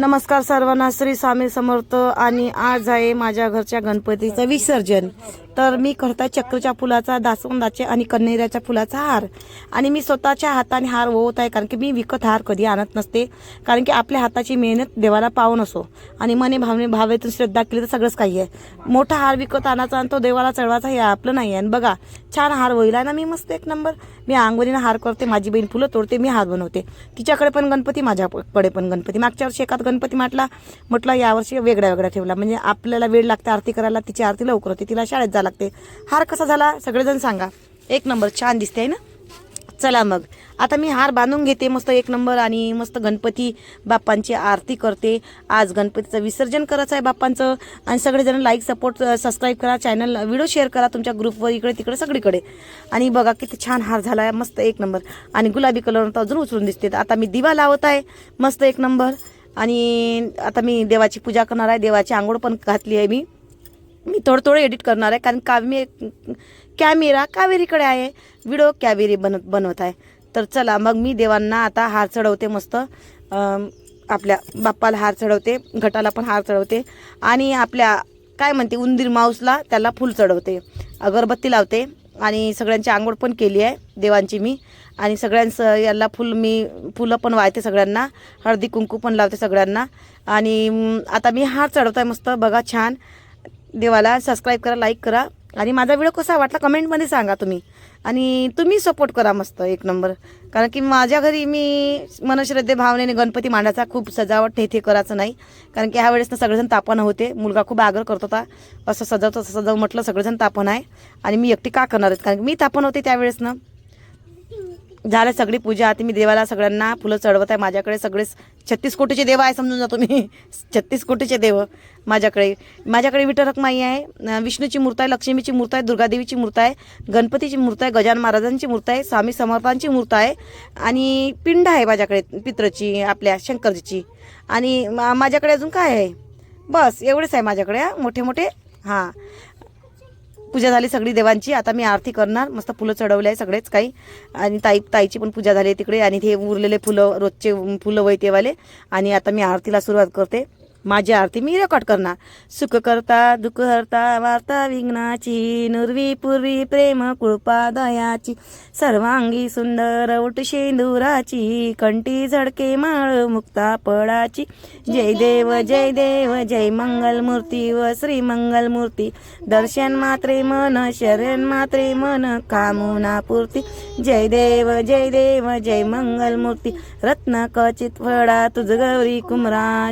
नमस्कार सर्वांना श्री स्वामी समर्थ आणि आज आहे माझ्या घरच्या गणपतीचं विसर्जन. तर मी करताय चक्रच्या फुलाचा दासवंदाचे आणि कन्हेऱ्याच्या फुलाचा हार. आणि मी स्वतःच्या हाताने हार होत आहे कारण की मी विकत हार कधी आणत नसते कारण की आपल्या हाताची मेहनत देवाला पाहून असो आणि मने भावने भावेतून श्रद्धा केली तर सगळंच काही आहे. मोठा हार विकत आणायचा आणि तो देवाला चढवायचा हे आपलं नाही आहे. आणि बघा छान हार होईल आहे ना मी मस्त एक नंबर मी अंगोलीनं हार करते माझी बहीण फुलं तोडते मी हार बनवते. तिच्याकडे पण गणपती माझ्याकडे पण गणपती. मागच्या वर्षी एकात गणपती म्हटला म्हटलं यावर्षी वेगळ्या वेगळ्या ठेवला. म्हणजे आपल्याला वेळ लागते आरती करायला तिची आरती लवकर होते तिला शाळेत जावं लागते. हार कसा झाला? सगळेजण सांगा. एक नंबर छान दिसते आहे ना? चला मग. आता मी हार बांधून घेते मस्त एक नंबर आणि मस्त गणपती बाप्पांची आरती करते. आज गणपतीचं विसर्जन करायचं आहे बाप्पांचं. आणि सगळेजण लाईक सपोर्ट सबस्क्राईब करा चॅनल व्हिडिओ शेअर करा तुमच्या ग्रुपवर इकडे तिकडे सगळीकडे. आणि बघा किती छान हार झाला आहे मस्त एक नंबर. आणि गुलाबी कलर तर अजून उचलून दिसते. आता मी दिवा लावत आहे मस्त एक नंबर. आणि आता मी देवाची पूजा करणार आहे देवाची आंघोळ पण घातली आहे मी. मी थोडं थोडं एडिट करणार आहे कारण काव्य कॅमेरा कावेरीकडे आहे. व्हिडिओ कॅवेरी बनत बनवत आहे. तर चला मग मी देवांना आता हार चढवते मस्त. आपल्या बाप्पाला हार चढवते घटाला पण हार चढवते. आणि आपल्या काय म्हणते उंदीर माऊसला त्याला फूल चढवते. अगरबत्ती लावते आणि सगळ्यांची आंघोळ पण केली आहे देवांची मी. आणि सगळ्यांचं याला फुल मी फुलं पण वाहते सगळ्यांना. हळदी कुंकू पण लावते सगळ्यांना. आणि आता मी हार चढवत आहे मस्त बघा छान. देवाला सबस्क्राईब करा लाईक करा. आणि माझा व्हिडिओ कसा वाटला कमेंटमध्ये सांगा तुम्ही. आणि तुम्ही सपोर्ट करा मस्त एक नंबर कारण की माझ्या घरी मी मनश्रद्धे भावनेने गणपती मांडायचा खूप सजावट हे ते करायचं नाही. कारण की ह्या वेळेस ना सगळेजण तापण होते. मुलगा खूप आग्रह करत होता. असं सजावतो तसं सजव म्हटलं सगळेजण तापण आहे. आणि मी एकटी का करणार आहेत कारण की मी तापण होते त्यावेळेस ना झालं सगळी पूजा आता मी देवाला सगळ्यांना फुलं चढवत आहे. माझ्याकडे सगळे छत्तीस कोटीचे देव आहे समजून जातो मी छत्तीस कोटीचे देव माझ्याकडे. माझ्याकडे विठ्ठल आहे विष्णूची मूर्त आहे लक्ष्मीची मूर्त आहे दुर्गादेवीची मूर्त आहे गणपतीची मूर्त आहे गजान महाराजांची मूर्त आहे स्वामी समर्थांची मूर्त आहे आणि पिंड आहे माझ्याकडे पित्रची आपल्या शंकरजीची. आणि मा- माझ्याकडे अजून काय आहे? बस एवढेच आहे माझ्याकडे मोठे मोठे हां. पूजा झाली सगळी देवांची. आता मी आरती करणार. मस्त फुलं चढवले आहे सगळेच काही. आणि ताई ताईची पण पूजा झाली आहे तिकडे. आणि ते उरलेले फुलं रोजचे फुलं वैतेवाले. आणि आता मी आरतीला सुरुवात करते. माझी आरती मी रेकॉर्ड करणार. सुख करता दुःख हरता वार्ता विघ्नाची नुरवी पूर्वी प्रेम कृपा दयाची. सर्वांगी सुंदर उठ शेंदुराची कंटी झडके माळ मुक्ता पळाची. जय देव जय देव जय मंगल मूर्ती व श्री मंगल मूर्ती दर्शन मात्रे मन शरण मात्रे मन कामुना पूर्ती. जय देव जय देव जय मंगल मूर्ती रत्न कचित फळा तुझ गौरी कुमरा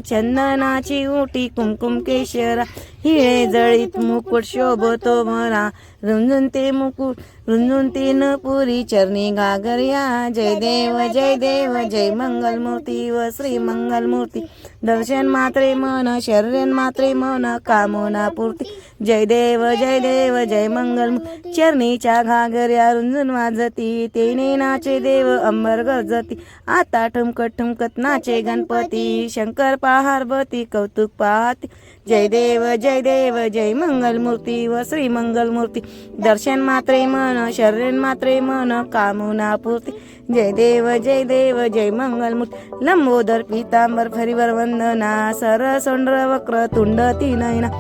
चंदनाची ओटी कुमकुम केशरा हिळे जळीत मुकुट शोभतो मरा रुंजून ते मुकुट रुंजून ते न पुरी चरणी गागर्या. जय देव जय देव जय मंगल मूर्ती व श्री मंगल मूर्ती दर्शन मात्रे मन शरण मात्रे मन कामना पूर्ती. जय देव जय देव जय मंगल चरणीच्या घागऱ्या रुंजून वाजती. तेने नाचे देव अंबर गरजती आता ठुमकत ठुमकत नाचे गणपती. शंकर पार्वती कौतुक पाहती. जय देव जय देव जय मंगलमूर्ती व श्री मंगलमूर्ती. दर्शन मात्रे मन शरण मात्रे मन कामना पूर्ती. जय देव जय देव जय मंगल मूर्ती लंबोदर पितांबर फरीवर वंदना सरसोंड्र वक्र तुंड तीनयना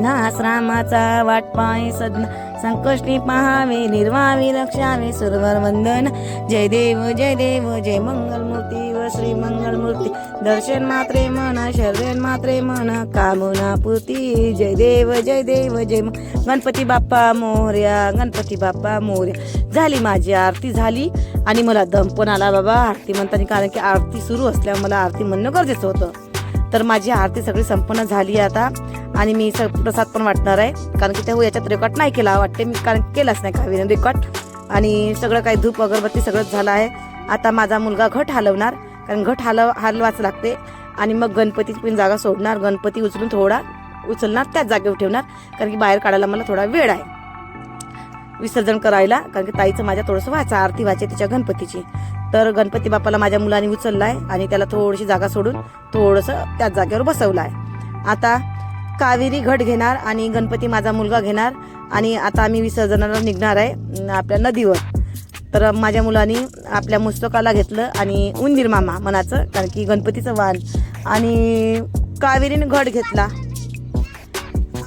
नास रामाचा वाट पाय सदना. संकष्टी पहावे निर्वावी रक्षावे सुरवर वंदन. जय देव जय देव जय मंगलमूर्ती व श्री मंगलमूर्ती. दर्शन मात्रे म्हणा शरण मात्रे म्हणा कामना पुती जय देव जय देव जय गणपती बाप्पा मोर्या गणपती बाप्पा मोर्या. झाली माझी आरती झाली. आणि मला दम पण आला बाबा आरती म्हणताना कारण की आरती सुरू असल्यामुळे मला आरती म्हणणं गरजेचं होतं. तर माझी आरती सगळी संपन्न झाली आहे आता. आणि मी स प्रसाद पण वाटणार आहे. कारण की तेव्हा याच्यात रेकॉर्ड नाही केला. वाटते मी कारण केलाच नाही कावीने रेकॉर्ड आणि सगळं काही धूप अगरबत्ती सगळंच झालं आहे. आता माझा मुलगा घट हलवणार. कारण घट हलव हलवाच लागते. आणि मग गणपतीची पण जागा सोडणार. गणपती उचलून थोडा उचलणार त्याच जागेवर ठेवणार. कारण की बाहेर काढायला मला थोडा वेळ आहे. विसर्जन करायला. कारण की ताईचं माझ्या थोडंसं व्हायचं आरती व्हायचे तिच्या गणपतीची. तर गणपती बाप्पाला माझ्या मुलाने उचललाय आणि त्याला थोडीशी जागा सोडून थोडंसं त्याच जागेवर बसवलं आहे आता कावेरी घट घेणार आणि गणपती माझा मुलगा घेणार. आणि आता आम्ही विसर्जनाला निघणार आहे आपल्या नदीवर. तर माझ्या मुलांनी आपल्या मुस्तकाला घेतलं आणि उंदीर मामा मनाचं कारण की गणपतीचं वाहन. आणि कावेरीने घट घेतला.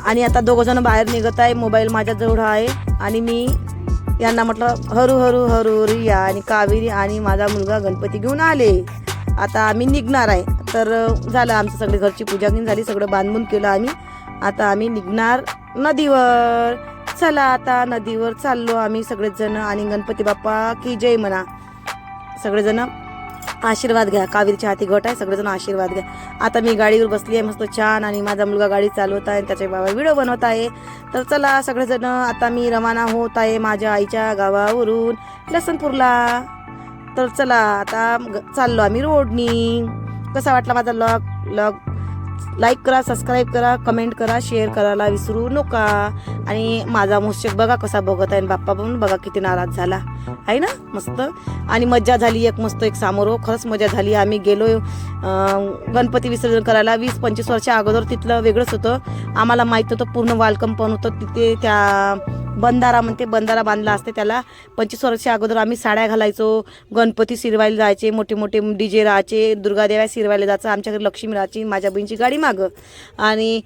आणि आता दोघं जण बाहेर निघत आहे मोबाईल माझ्याजवळ आहे आणि मी यांना म्हटलं हरू हरू हरू हरू या. आणि कावेरी आणि माझा मुलगा गणपती घेऊन आले. आता आम्ही निघणार आहे. तर झालं आमचं सगळी घरची पूजा झाली सगळं बांधून केलं आम्ही. आता आम्ही निघणार नदीवर. चला आता. नदीवर चाललो आम्ही सगळेजण आणि गणपती बाप्पा की जय म्हणा. सगळेजण आशीर्वाद घ्या. कावेरीच्या हाती गट आहे. सगळेजण आशीर्वाद घ्या. आता मी गाडीवर बसली आहे. मस्त छान आणि माझा मुलगा गाडी चालवत आहे त्याचे बाबा व्हिडिओ बनवत आहे. तर चला सगळेजण आता मी रवाना होत आहे माझ्या आईच्या गावावरून लसणपूरला. तर चला आता ग- चाललो आम्ही रोडनी. कसा वाटला माझा लॉग लॉग लाईक करा सबस्क्राईब करा कमेंट करा शेअर करायला विसरू नका. आणि माझा मुश्चक बघा कसा बघत आहे आणि बाप्पा पण बघा किती नाराज झाला. आहे ना? मस्त. आणि मज्जा झाली एक मस्त एक सामोरो हो. खरंच मजा झाली. आम्ही गेलो गणपती विसर्जन करायला. वीस पंचवीस वर्षा अगोदर तिथलं वेगळंच होतं. आम्हाला माहीत होतं पूर्ण वालकम पण होतं तिथे त्या बंधारा म्हणते बंधारा बांधला असते त्याला. पंचवीस वर्षा अगोदर आम्ही साड्या घालायचो गणपती शिरवायला जायचे मोठे मोठे डी जे राहायचे दुर्गादेव्या शिरवायला जायचं आमच्याकडे लक्ष्मी राहायची माझ्या बहिणीची गाडी मागं. आणि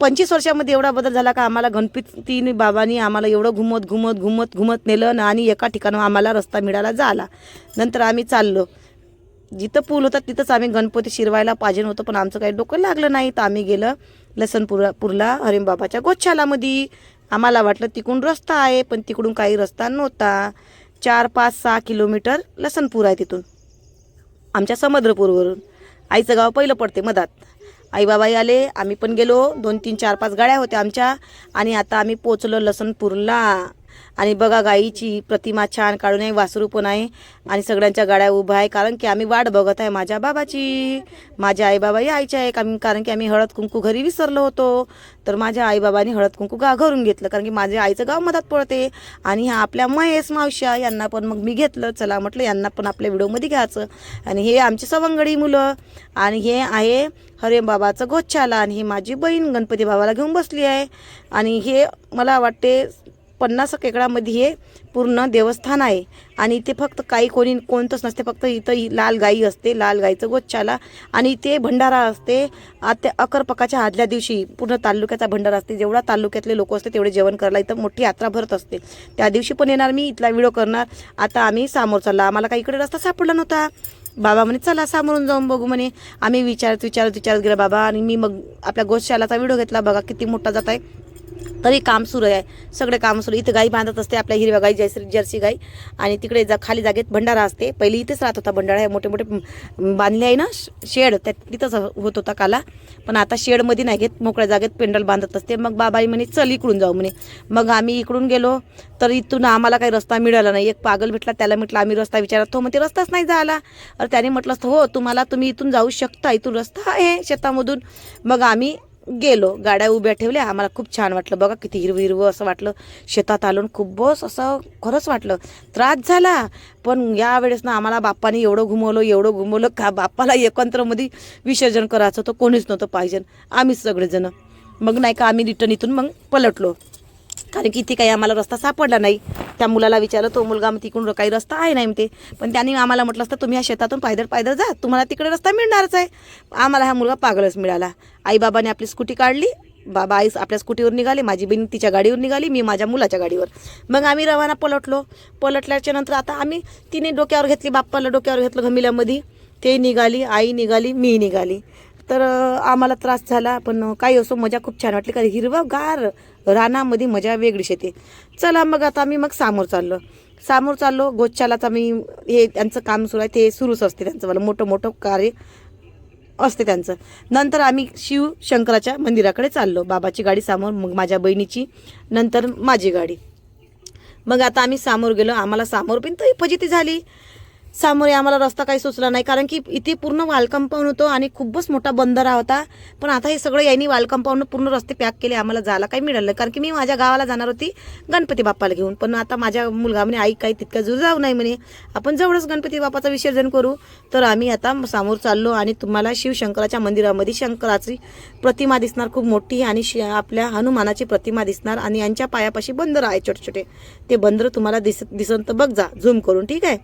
पंचवीस वर्षामध्ये एवढा बदल झाला का आम्हाला गणपतीने बाबांनी आम्हाला एवढं घुमत घुमत घुमत घुमत नेलं ना आणि एका ठिकाणं आम्हाला रस्ता मिळाला झाला. नंतर आम्ही चाललो. जिथं पूल होता तिथंच आम्ही गणपती शिरवायला पाहिजे नव्हतं पण आमचं काही डोकं लागलं नाही. तर आम्ही गेलं लसणपूर पुरला हरिमबाबाच्या गोच्छालामध्ये आम्हाला वाटलं तिकडून रस्ता आहे पण तिकडून काही रस्ता नव्हता. चार पाच सहा किलोमीटर लसणपूर आहे तिथून. आमच्या समुद्रपूरवरून. आईचं गाव पहिलं पडते मधात. आईबाबाई आले आम्ही पण गेलो. दोन तीन चार पाच गाड्या होत्या आमच्या. आणि आता आम्ही पोचलो लसणपूरला. आणि बघा गाईची प्रतिमा छान काढून आहे वासरू पण आहे आणि सगळ्यांच्या गाड्या उभा आहे. कारण की आम्ही वाट बघत आहे माझ्या बाबाची. माझ्या आईबाबाही आईच्या आहे आम्ही कारण की आम्ही हळद कुंकू घरी विसरलो होतो. तर माझ्या आईबाबांनी हळद कुंकू गा घरून घेतलं. कारण की माझ्या आईचं गाव मधात पडते. आणि ह्या आपल्या महेश मावश्या यांना पण मग मी घेतलं. चला म्हटलं यांना पण आपल्या व्हिडिओमध्ये घ्यायचं. आणि हे आमची सवंगडी मुलं. आणि हे आहे हरे बाबाचं गोच्छाला आणि ही माझी बहीण गणपती बाबाला घेऊन बसली आहे. आणि हे मला वाटते पन्नास एकरामध्ये हे पूर्ण देवस्थान आहे. आणि इथे फक्त काही कोणी कोणतंच नसते. फक्त इथं लाल गाई असते. लाल गाईचं गोच्छाला आणि ते भंडारा असते. आता अकरपकाच्या आदल्या दिवशी पूर्ण तालुक्याचा भंडारा असते. जेवढा तालुक्यातले लोक असते तेवढे जेवण करायला इथं मोठी यात्रा भरत असते. त्या दिवशी पण येणार मी. इथला व्हिडिओ करणार. आता आम्ही समोर चालला. आम्हाला काही इकडे रस्ता सापडला नव्हता. बाबा म्हणे चला सामोरून जाऊन बघू म्हणे. आम्ही विचारत विचारत विचारत गेला बाबा आणि मी मग आपल्या गोशालाचा व्हिडिओ घेतला. बघा किती मोठा जात आहे. तरी काम सुरू आहे. सगळे काम सुरू. इथं गाई बांधत असते आपल्या हिरव्या गाई जैसरी जर्सी गाई आणि तिकडे जा खाली जागेत भंडारा असते. पहिली इथेच राहत होता भंडारा. हे मोठे मोठे बांधले आहे ना शेड. त्या तिथंच होत होता काला. पण आता शेडमध्ये नाही घेत. मोकळ्या जागेत पेंडल बांधत असते. मग बाबाई म्हणे चल इकडून जाऊ म्हणे. मग आम्ही इकडून गेलो. तर इथून आम्हाला काही रस्ता मिळाला नाही. एक पागल भेटला. त्याला म्हटलं आम्ही रस्ता विचारत. तो मग ते रस्ताच नाही झाला. अरे त्याने म्हटलं असतं हो तुम्हाला तुम्ही इथून जाऊ शकता. इथून रस्ता आहे शेतामधून. मग आम्ही गेलो गाड्या उभ्या ठेवल्या आम्हाला खूप छान वाटलं. बघा किती हिरवं हिरवं असं वाटलं. शेतात आलो खूपच खूप बस असं खरंच वाटलं. त्रास झाला पण यावेळेस ना आम्हाला बाप्पाने एवढं घुमवलं एवढं घुमवलं का बाप्पाला एकत्रमध्ये विसर्जन करायचं होतं कोणीच नव्हतं पाहिजे. आम्हीच सगळेजणं. मग नाही का आम्ही रिटर्न इथून मग पलटलो. कारण की इथे काही आम्हाला रस्ता सापडला नाही. त्या मुलाला विचारलं तो मुलगा मग तिकडून काही रस्ता आहे नाही ते पण त्यांनी आम्हाला म्हटलं असतं तुम्ही ह्या शेतातून पायदळ पायदळ जा तुम्हाला तिकडे रस्ता मिळणारच आहे. आम्हाला हा मुलगा पागलच मिळाला. आईबाबाने आपली स्कूटी काढली. बाबा आई आपल्या स्कूटीवर निघाले माझी बहीण तिच्या गाडीवर निघाली मी माझ्या मुलाच्या गाडीवर. मग आम्ही रवाना पलटलो. पलटल्याच्या नंतर आता आम्ही तिने डोक्यावर घेतली बाप्पाला डोक्यावर घेतलं घमिल्यामध्ये. ते निघाली आई निघाली मी निघाली. तर आम्हाला त्रास झाला पण काही असो मजा खूप छान वाटली कारण हिरवगार रानामध्ये मजा वेगळीच येते. चला मग आता आम्ही मग समोर चाललो. समोर चाललो गोच्छालाच आम्ही हे त्यांचं काम सुरू आहे ते सुरूच असते त्यांचं मला मोठं मोठं कार्य असते त्यांचं. नंतर आम्ही शिव शंकराच्या मंदिराकडे चाललो. बाबाची गाडी समोर मग माझ्या बहिणीची नंतर माझी गाडी. मग आता आम्ही समोर गेलो. आम्हाला सामोर पण तर फजिती झाली. सामोरे आम्हाला रस्ता काही सुचला नाही. कारण की इथे पूर्ण वाल कंपाऊंड होतं आणि खूपच मोठा बंदरा होता. पण आता हे सगळं यांनी वाल कंपाऊंड पूर्ण रस्ते पॅक केले आम्हाला जायला काही मिळालं कारण की मी माझ्या गावाला जाणार होती गणपती बाप्पाला घेऊन. पण आता माझ्या मुलगा म्हणे आई काही तितक्या जूर जाऊ नाही म्हणे. आपण जवळच गणपती बाप्पाचं विसर्जन करू. तर आम्ही आता समोर चाललो आणि तुम्हाला शिवशंकराच्या मंदिरामध्ये शंकराची प्रतिमा दिसणार. खूप मोठी आणि आपल्या हनुमानाची प्रतिमा दिसणार आणि यांच्या पायापाशी बंदर आहे छोटे छोटे ते बंदर तुम्हाला दिस दिसन तर बघ जा. झूम करून. ठीक आहे?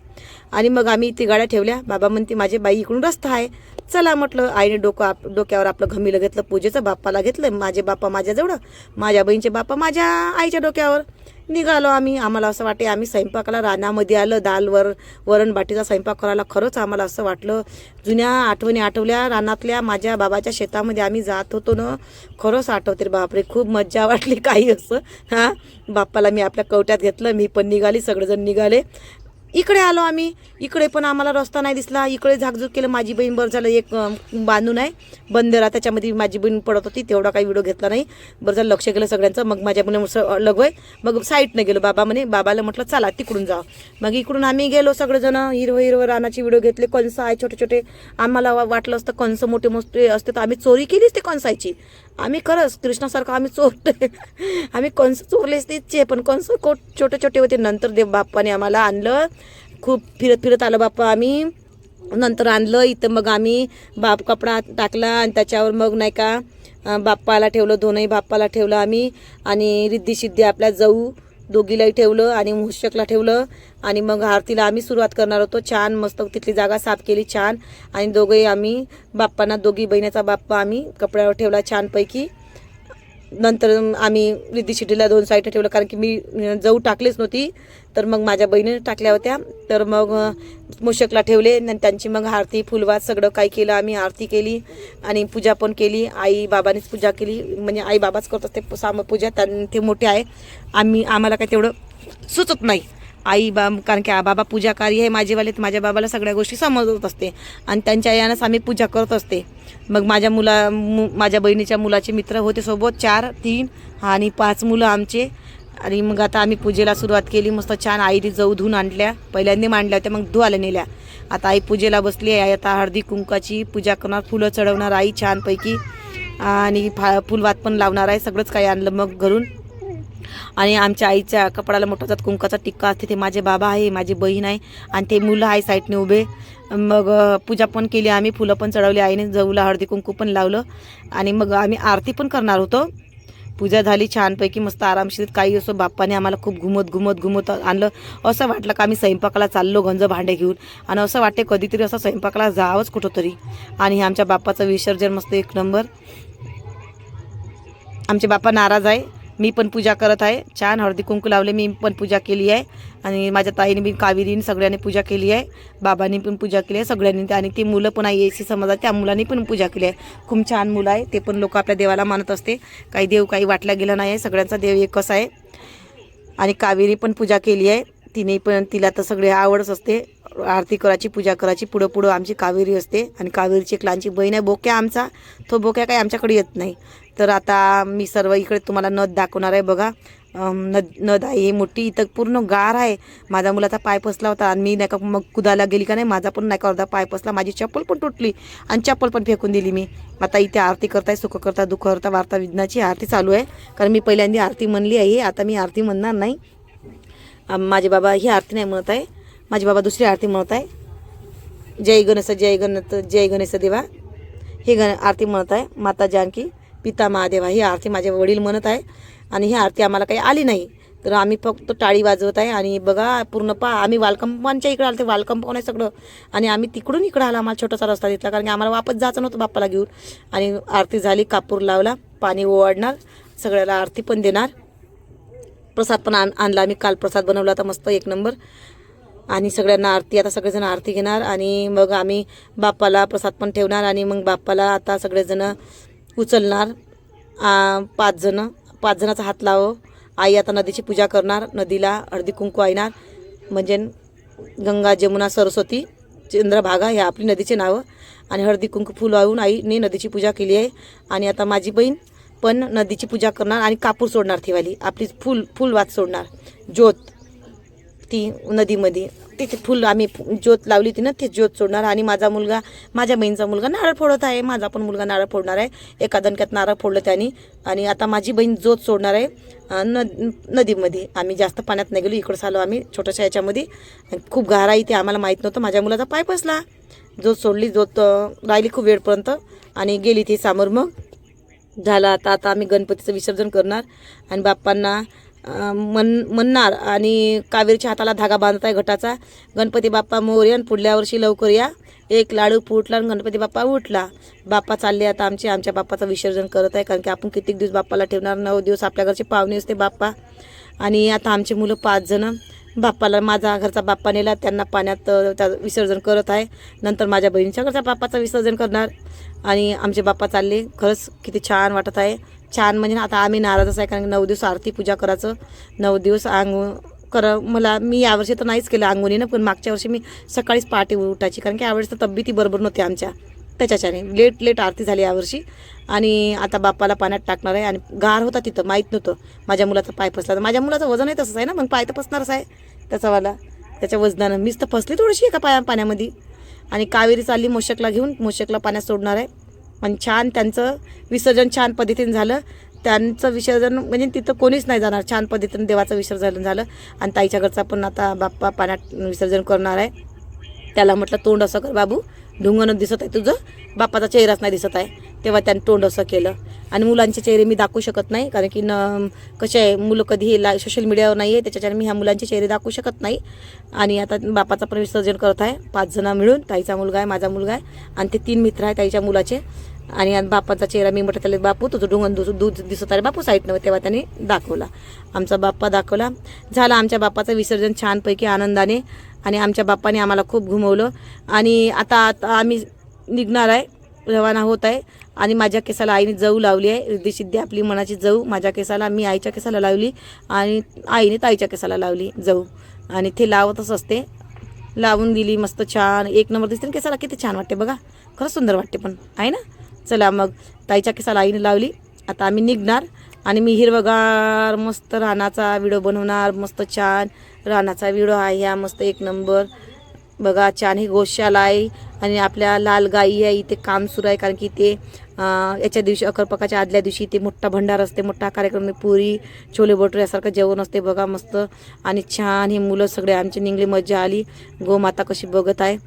आणि मग आम्ही ती गाड्या ठेवल्या. बाबा म्हणते माझे बाई इकडून रस्ता आहे. चला म्हटलं आईने डोकं आप डोक्यावर आपलं घमीला घेतलं पूजेचं बाप्पाला घेतलं माझे बाप्पा माझ्याजवळ माझ्या बहीणचे बाप्पा माझ्या आईच्या डोक्यावर. निघालो आम्ही. आम्हाला असं वाटे आम्ही स्वयंपाकाला रानामध्ये आलं दालवर वरण बाटीचा स्वयंपाक करायला खरंच आम्हाला असं वाटलं. जुन्या आठवणी आठवल्या रानातल्या माझ्या बाबाच्या शेतामध्ये आम्ही जात होतो ना खरंच आठवते रे बापरे खूप मज्जा वाटली काही असं. हां? बाप्पाला मी आपल्या कवट्यात घेतलं मी पण निघाली सगळेजण निघाले. इकडे आलो आम्ही. इकडे पण आम्हाला रस्ता नाही दिसला. इकडे झाकझूक केलं. माझी बहीण बरं झालं एक बांधून आहे. बंदरा त्याच्यामध्ये माझी बहीण पडत होती तेवढा काही व्हिडिओ घेतला नाही. बरं झालं लक्ष केलं सगळ्यांचं. मग माझ्या मुलं लगवय मग साईडनं गेलो. बाबा म्हणे बाबाला म्हटलं चला तिकडून जा. मग इकडून आम्ही गेलो सगळेजण. हिरवं हिरवं रानाची व्हिडिओ घेतले. कंस आहे छोटे छोटे. आम्हाला वा- वाटलं असतं कंस मोठे मोठे असते तर आम्ही चोरी केलीच ते कंसायची आम्ही खरंच कृष्णासारखं आम्ही चोरले आम्ही कंस चोरलेच तिचे पण कंस कोट छोटे छोटे होते. नंतर देव बाप्पाने आम्हाला आणलं. खूप फिरत फिरत आलं बाप्पा आम्ही. नंतर आणलं इथं मग आम्ही बाप कपडा टाकला आणि त्याच्यावर मग नाही का बाप्पाला ठेवलं दोनही बाप्पाला ठेवलं आम्ही. आणि रिद्धी सिद्धी आपल्या जाऊ. दोघीलाही ठेवलं आणि मुशकला ठेवलं. आणि मग आरतीला आम्ही सुरुवात करणार होतो. छान मस्त तिथली जागा साफ केली छान. आणि दोघंही आम्ही बाप्पांना दोघी बहिणीचा बाप्पा आम्ही कपड्यावर ठेवला छानपैकी. नंतर आम्ही रिद्धी शिटीला दोन साईड ठेवलं कारण की मी जाऊ टाकलीच नव्हती तर मग माझ्या बहिणीने टाकल्या होत्या. तर मग मुशकला ठेवले आणि त्यांची मग आरती फुलवात सगळं काही केलं आम्ही आरती केली आणि पूजा पण केली आई बाबानेच पूजा केली म्हणजे आई बाबाच करत असते साम पूजा त्यां ते मोठे आहे. आम्ही आम्हाला काही तेवढं सुचत नाही. आई बा कारण की आ- बाबा पूजाकारी आहे माझेवाले तर माझ्या बाबाला सगळ्या गोष्टी समजत असते. आणि त्यांच्या यानंच आम्ही पूजा करत असते. मग माझ्या मुला मु माझ्या बहिणीच्या मुलाचे मित्र होते सोबत चार तीन आणि पाच मुलं आमचे. आणि मग आता आम्ही पूजेला सुरुवात केली मस्त छान आईने जाऊ धुवून आणल्या. पहिल्यांदा मांडल्या होत्या मग धुवायला नेल्या. आता आई पूजेला बसली आहे आता हळदी कुंकाची पूजा करणार फुलं चढवणार आई छानपैकी. आणि फा फुलवात पण लावणार आहे सगळंच काही आणलं मग घरून. आणि आमच्या आईच्या कपडाला मोठा जात कुंकाचा टिक्का असते ते माझे बाबा आहे माझी बहीण आहे आणि ते मुलं आहे साईडने उभे. मग पूजा पण केली आम्ही फुलं पण चढवली आईने जवला हळदी कुंकू पण लावलं. आणि मग आम्ही आरती पण करणार होतो. पूजा झाली छानपैकी मस्त आरामशीर काही असो बाप्पाने आम्हाला खूप घुमत घुमत घुमत आणलं. असं वाटलं का आम्ही स्वयंपाकाला चाललो गंज भांडे घेऊन. आणि असं वाटते कधीतरी असं स्वयंपाकाला जावंच कुठंतरी. आणि हे आमच्या बाप्पाचं विसर्जन मस्त एक नंबर. आमचे बाप्पा नाराज आहे. मी पण पूजा करत आहे. छान हळदी कुंकू लावले मी पण पूजा केली आहे. आणि माझ्या ताईने बी कावेरीने सगळ्यांनी पूजा केली आहे. बाबांनी पण पूजा केली आहे सगळ्यांनी आणि ती मुलं पण आहे एसी समाजात त्या मुलांनी पण पूजा केली आहे. खूप छान मुलं आहे. ते पण लोक आपल्या देवाला मानत असते. काही देव काही वाटला गेला नाही आहे. सगळ्यांचा देव एकच आहे. आणि कावेरी पण पूजा केली आहे. तिने पण तिला तर सगळे आवडच असते. आरती करायची पूजा करायची पुढं पुढं आमची कावेरी असते आणि कावेरीची एक लहानची बहीण आहे बोक्या आमचा. तो बोक्या काही आमच्याकडे येत नाही. तर आता मी सर्व इकडे तुम्हाला नद दाखवणार आहे बघा. नद नद आहे ही मोठी इथं पूर्ण गार आहे. माझा मुलाचा पाय फसला होता आणि मी नाही का मग कुदायला गेली का नाही माझा पण नाही का अर्धा पाय फसला माझी चप्पल पण तुटली आणि चप्पल पण फेकून दिली मी. आता इथे आरती करताय सुख करता दुःख करता वार्ता विज्ञाची आरती चालू आहे. कारण मी पहिल्यांदा आरती म्हणली आहे आता मी आरती म्हणणार नाही. माझे बाबा ही आरती नाही म्हणत आहे. माझे बाबा दुसरी आरती म्हणत आहे. जय गणेश जय गणेश जय गणेश देवा. ही गण आरती म्हणत आहे. माता जानकी पिता महादेवा ही आरती माझे वडील म्हणत आहे. आणि ही आरती आम्हाला काही आली नाही. तर आम्ही फक्त टाळी वाजवत आहे. आणि बघा पूर्ण पा आम्ही वालकंपांच्या इकडे आलो ते वालकंपाऊन आहे सगळं. आणि आम्ही तिकडून इकडं आला. आम्हाला छोटासा रस्ता दिसला. कारण की आम्हाला वापस जायचं नव्हतं बाप्पाला घेऊन. आणि आरती झाली कापूर लावला पाणी ओवाडणार सगळ्याला आरती पण देणार. प्रसाद पण आण आणला आम्ही. काल प्रसाद बनवला होता. मस्त एक नंबर. आणि सगळ्यांना आरती आता सगळेजण आरती घेणार आणि मग आम्ही बाप्पाला प्रसाद पण ठेवणार आणि मग बाप्पाला आता सगळेजण उचलणार. पाचजणं पाच पाच जणाचा हात लाव. आई आता नदीची पूजा करणार नदीला हळदी कुंकू आणणार म्हणजे गंगा जमुना सरस्वती चंद्रभागा हे आपली नदीचे नावं. आणि हळदी कुंकू फुल वाहून आईने नदीची पूजा केली आहे. आणि आता माझी बहीण पण नदीची पूजा करणार आणि कापूर सोडणार ठेवाली आपली फुल फुलवात सोडणार. ज्योत. ती नदीमध्ये. तिथे फुल आम्ही ज्योत लावली होती ना ती ज्योत सोडणार आणि माझा मुलगा माझ्या बहिणीचा मुलगा नारळ फोडत आहे. माझा पण मुलगा नारळ फोडणार आहे. एका दणक्यात नारळ फोडलं त्याने. आणि आता माझी बहीण ज्योत सोडणार आहे न नदीमध्ये. आम्ही जास्त पाण्यात नाही गेलो इकडं आलो आम्ही छोट्याशा याच्यामध्ये. खूप गारा इथे आम्हाला माहीत नव्हतं. माझ्या मुलाचा पाय बसला ज्योत सोडली ज्योत राहिली खूप वेळपर्यंत. आणि गेली ती समोर मग. झालं आता आता आम्ही गणपतीचं विसर्जन करणार. आणि बाप्पांना मन म्हणणार आणि कावेरीच्या हाताला धागा बांधत आहे घटाचा. गणपती बाप्पा मोर्यन पुढल्या वर्षी लवकर या. एक लाडू फुटला आणि गणपती बाप्पा उठला. बाप्पा चालले आता आमचे आमच्या बाप्पाचं विसर्जन करत आहे कारण की आपण कित्येक दिवस बाप्पाला ठेवणार? नऊ दिवस आपल्या घरचे पाहुणे असते बाप्पा. आणि आता आमचे मुलं पाच जणं. बाप्पाला माझा घरचा बाप्पा नेला त्यांना पाण्यात त्या विसर्जन करत आहे. नंतर माझ्या बहिणीच्या घरच्या बाप्पाचं विसर्जन करणार. आणि आमचे बाप्पा चालले. खरंच किती छान वाटत आहे. छान म्हणजे आता आम्ही नाराजच आहे कारण की नऊ दिवस आरती पूजा करायचं. नऊ दिवस अंग कर मला मी यावर्षी तर नाहीच केलं अंगोनीनं पण मागच्या वर्षी मी सकाळीच पहाटे उठायची कारण की यावेळेस तर तब्येती बरोबर नव्हती आमच्या. त्याच्याच्याने. लेट लेट आरती झाली यावर्षी. आणि आता बाप्पाला पाण्यात टाकणार आहे आणि गार होता तिथं माहीत नव्हतं. माझ्या मुलाचा पाय फसला तर माझ्या मुलाचं वजनही तसंच आहे ना मग पाय तर फसणारच आहे. त्याचावाला त्याच्या वजनानं. मीच तर फसली थोडीशी एका पाया पाण्यामध्ये. आणि कावेरी चालली मोशकला घेऊन मोशकला पाण्यात सोडणार आहे. आणि छान त्यांचं विसर्जन छान पद्धतीने झालं. त्यांचं विसर्जन म्हणजे तिथं कोणीच नाही जाणार. छान पद्धतीने देवाचं विसर्जन झालं. आणि ताईच्या घरचा पण आता बाप्पा पाण्यात विसर्जन करणार आहे. त्याला म्हटलं तोंड असं कर बाबू. ढुंगणं दिसत आहे. तुझं बाप्पाचा चेहराच नाही दिसत आहे. तेव्हा त्याने तोंड असं केलं. आणि मुलांचे चेहरे मी दाखवू शकत नाही कारण की न कसे आहे मुलं कधीही ला सोशल मीडियावर नाही आहे त्याच्याच्याने मी ह्या मुलांचे चेहरे दाखवू शकत नाही. आणि आता बापाचा पण विसर्जन करत आहे. पाच जण मिळून ताईचा मुलगा आहे माझा मुलगा आहे आणि ते तीन मित्र आहे ताईच्या मुलाचे. आणि बापाचा चेहरा मी म्हटलं त्याला बापू तुझं ढुंगण दूध दूध दिसत आहे बापू साईडनं तेव्हा त्याने दाखवला. आमचा बाप्पा दाखवला. झाला आमच्या बाप्पाचं विसर्जन छानपैकी आनंदाने. आणि आमच्या बाप्पाने आम्हाला खूप घुमवलं. आणि आता आता आम्ही निघणार आहे रवाना होत आहे. आणि माझ्या केसाला आईने जऊ लावली आहे. रिद्धिसिद्धी आपली मनाची जऊ. माझ्या केसाला मी आईच्या केसाला लावली आणि आईने ताईच्या केसाला लावली जऊ. आणि ते लावतच असते. लावून दिली मस्त छान. एक नंबर दिसते ना केसाला किती छान वाटते बघा. खरंच सुंदर वाटते पण आहे ना? चला मग ताईच्या केसाला आईने लावली. आता आम्ही निघणार आणि मी हिरवगार मस्त रानाचा व्हिडिओ बनवणार मस्त छान. रानाचा व्हिडिओ आहे ह्या मस्त एक नंबर. बघा छान ही गोशाला आहे आणि आपल्या लाल गाई आहे इथे काम सुरू आहे कारण की ते याच्या दिवशी अकरपकाच्या आदल्या दिवशी इथे मोठा भंडार असते मोठा कार्यक्रम आहे. पुरी छोले भटुरे यासारखं जेवण असते बघा मस्त. आणि छान हे मुलं सगळे आमची निघली मजा आली. गोमाता कशी बघत आहे.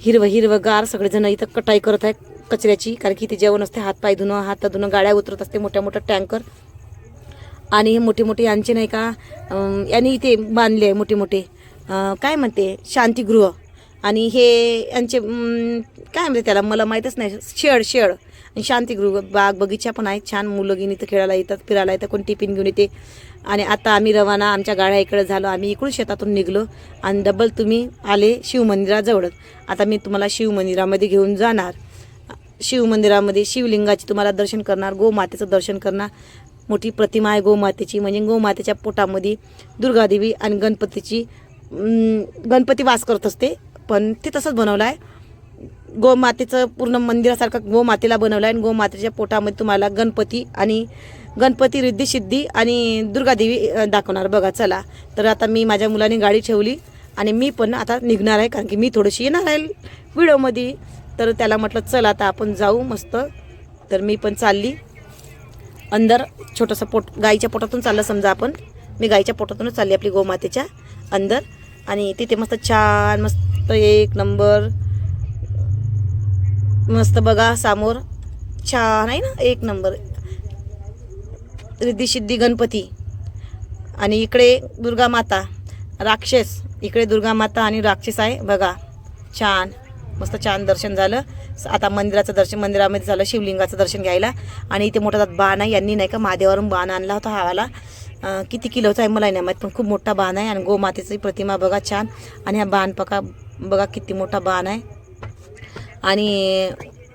हिरवं हिरवंगार सगळेजण इथं कटाई करत आहे कचऱ्याची कारण की इथे जेवण असते हात पाय धुणं हात धुणं गाड्या उतरत असते मोठ्या मोठ्या टँकर. आणि हे मोठे मोठे यांचे नाही का यांनी इथे बांधले आहे मोठे मोठे काय म्हणते? शांतीगृह. आणि हे यांचे काय म्हणते त्याला? मला माहीतच नाही. Shed shed. आणि शांतीगृह. बाग बगीचा पण आहे. छान मुलं घेऊन इथं खेळायला येतात फिरायला येतात. कोण टिफिन घेऊन येते. आणि आता आम्ही रवाना आमच्या गाड्या इकडे झालो. आम्ही इकडून शेतातून निघलो. आणि डबल तुम्ही आले शिवमंदिराजवळच आता मी तुम्हाला शिवमंदिरामध्ये घेऊन जाणार. शिवमंदिरामध्ये शिवलिंगाचे तुम्हाला दर्शन करणार गोमातेचं दर्शन करणार. मोठी प्रतिमा आहे गोमातेची. म्हणजे गोमातेच्या पोटामध्ये दुर्गादेवी आणि गणपतीची गणपती वास करत असते. पण ते तसंच बनवलं आहे गोमातेचं पूर्ण मंदिरासारखं गोमातेला बनवलं आहे आणि गोमातेच्या पोटामध्ये तुम्हाला गणपती आणि गणपती रिद्धी सिद्धी आणि दुर्गादेवी दाखवणार. बघा चला. तर आता मी माझ्या मुलाने गाडी ठेवली आणि मी पण आता निघणार आहे कारण की मी थोडीशी येणार आहे व्हिडिओमध्ये. तर त्याला म्हटलं चल आता आपण जाऊ मस्त. तर मी पण चालली. अंदर छोटंसं पोट गाईच्या पोटातून चाललं समजा आपण. मी गाईच्या पोटातूनच चालली आपली गोमातेच्या अंदर. आणि तिथे मस्त छान मस्त एक नंबर मस्त बघा समोर. छान आहे ना एक नंबर. रिद्धी सिद्धी गणपती. आणि इकडे दुर्गा माता राक्षस. इकडे दुर्गा माता आणि राक्षस आहे बघा. छान. मस्त छान दर्शन झालं. स- आता मंदिराचं दर्शन मंदिरामध्ये झालं शिवलिंगाचं दर्शन घ्यायला. आणि इथे मोठा बाण आहे. यांनी नाही का महादेवावरून बाण आणला होता हावाला. किती किलोचा आहे मला नाही माहीत पण खूप मोठा बाण आहे आणि गोमातेची प्रतिमा बघा छान. आणि हा बाण पका बघा किती मोठा बाण आहे. आणि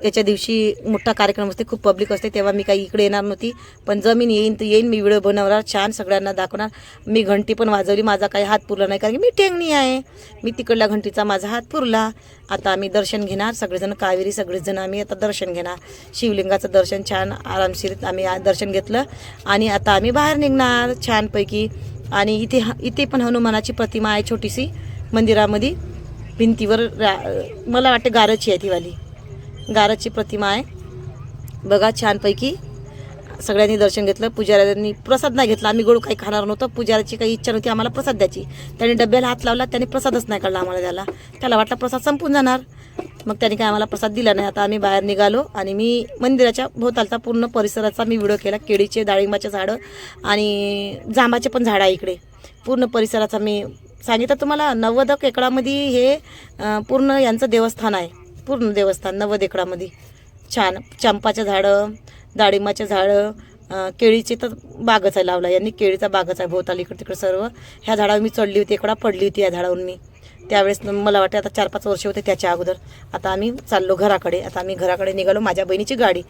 याच्या दिवशी मोठा कार्यक्रम असते खूप पब्लिक असते तेव्हा मी काही इकडे येणार नव्हती. पण जमीन येईन तर येईन मी व्हिडिओ बनवणार छान सगळ्यांना दाखवणार. मी घंटी पण वाजवली माझा काही हात पुरला नाही कारण की मी टेंगणी आहे. मी तिकडल्या घंटीचा माझा हात पुरला. आता आम्ही दर्शन घेणार सगळेजण कावेरी सगळेजण आम्ही आता दर्शन घेणार. शिवलिंगाचं दर्शन छान आरामशीर आम्ही दर्शन घेतलं. आणि आता आम्ही बाहेर निघणार छानपैकी. आणि इथे इथे पण हनुमानाची प्रतिमा आहे छोटीशी मंदिरामध्ये. भिंतीवर रा मला वाटते गारची आहे ती वाली. गाराची प्रतिमा आहे. बघा छानपैकी सगळ्यांनी दर्शन घेतलं. पुजाऱ्यांनी प्रसाद नाही घेतला. आम्ही गोड काही खाणार नव्हतं. पुजाऱ्याची काही इच्छा नव्हती आम्हाला प्रसाद द्यायची. त्याने डब्याला हात लावला. त्याने प्रसादच नाही काढला आम्हाला त्याला त्याला वाटला प्रसाद संपून जाणार. मग त्यांनी काय आम्हाला प्रसाद दिला नाही. आता आम्ही बाहेर निघालो आणि मी मंदिराच्या भोवतालचा पूर्ण परिसराचा मी व्हिडिओ केला. केळीचे डाळिंबाचे झाडं आणि जांबाचे पण झाडं आहे इकडे. पूर्ण परिसराचा मी सांगितलं तुम्हाला नव्वद एकडामध्ये हे पूर्ण यांचं देवस्थान आहे. पूर्ण देवस्थान नव्वद छान चंपाचं झाडं डाळिंबाचे झाडं केळीची तर बागच आहे लावला. यांनी केळीचा बागच आहे भोवताली इकडे तिकडे सर्व. ह्या झाडावर मी चढली होती इकडं पडली होती या झाडावर मी. त्यावेळेस मला वाटतं आता चार पाच वर्ष होते त्याच्या अगोदर. आता आम्ही चाललो घराकडे. आता आम्ही घराकडे निघालो माझ्या बहिणीची गाडी.